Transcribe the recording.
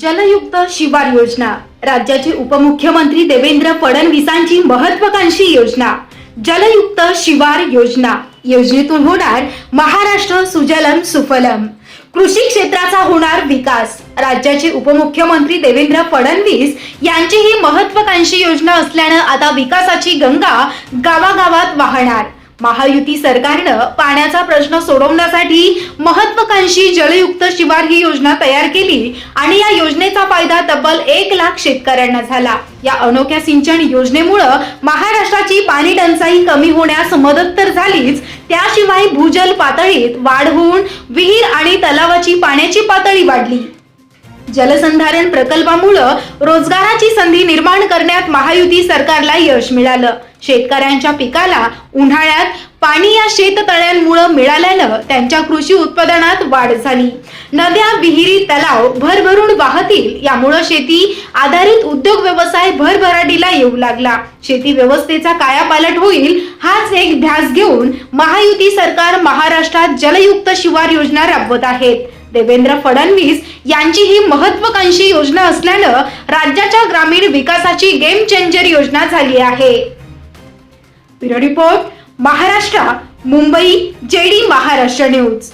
जलयुक्त शिवार योजना. राज्याचे उपमुख्यमंत्री देवेंद्र फडणवीसांची महत्वाकांक्षी योजना. जलयुक्त शिवार योजना. योजनेतून होणार महाराष्ट्र सुजलम सुफलम. कृषी क्षेत्राचा होणार विकास. राज्याचे उपमुख्यमंत्री देवेंद्र फडणवीस यांची ही महत्वाकांक्षी योजना असल्यानं आता विकासाची गंगा गावागावात वाहणार. महायुती सरकारनं पाण्याचा प्रश्न सोडवण्यासाठी महत्वाकांक्षी जलयुक्त शिवार ही योजना तयार केली आणि या योजनेचा फायदा तब्बल एक लाख शेतकऱ्यांना झाला. या अनोख्या सिंचन योजनेमुळं महाराष्ट्राची पाणी टंचाई कमी होण्यास मदत तर झालीच त्याशिवाय भूजल पातळीत वाढ होऊन विहीर आणि तलावाची पाण्याची पातळी वाढली. जलसंधारण प्रकल्पामुळं रोजगाराची संधी निर्माण करण्यात महायुती सरकारला यश मिळालं. शेतकऱ्यांच्या पिकाला उन्हाळ्यात पाणी या शेततळ्यांमुळं मिळाल्यानं त्यांच्या कृषी उत्पादनात वाढ झाली. नद्या विहिरी तलाव भरभरून वाहतील यामुळं शेती आधारित उद्योग व्यवसाय भरभराटीला येऊ लागला. शेती व्यवस्थेचा कायापालट होईल हाच एक ध्यास घेऊन महायुती सरकार महाराष्ट्रात जलयुक्त शिवार योजना राबवत आहेत. देवेंद्र फडणवीस यांची ही महत्वाकांक्षी योजना असल्यानं राज्याच्या ग्रामीण विकासाची गेम चेंजर योजना झाली आहे. Bureau report Maharashtra Mumbai JD Maharashtra news.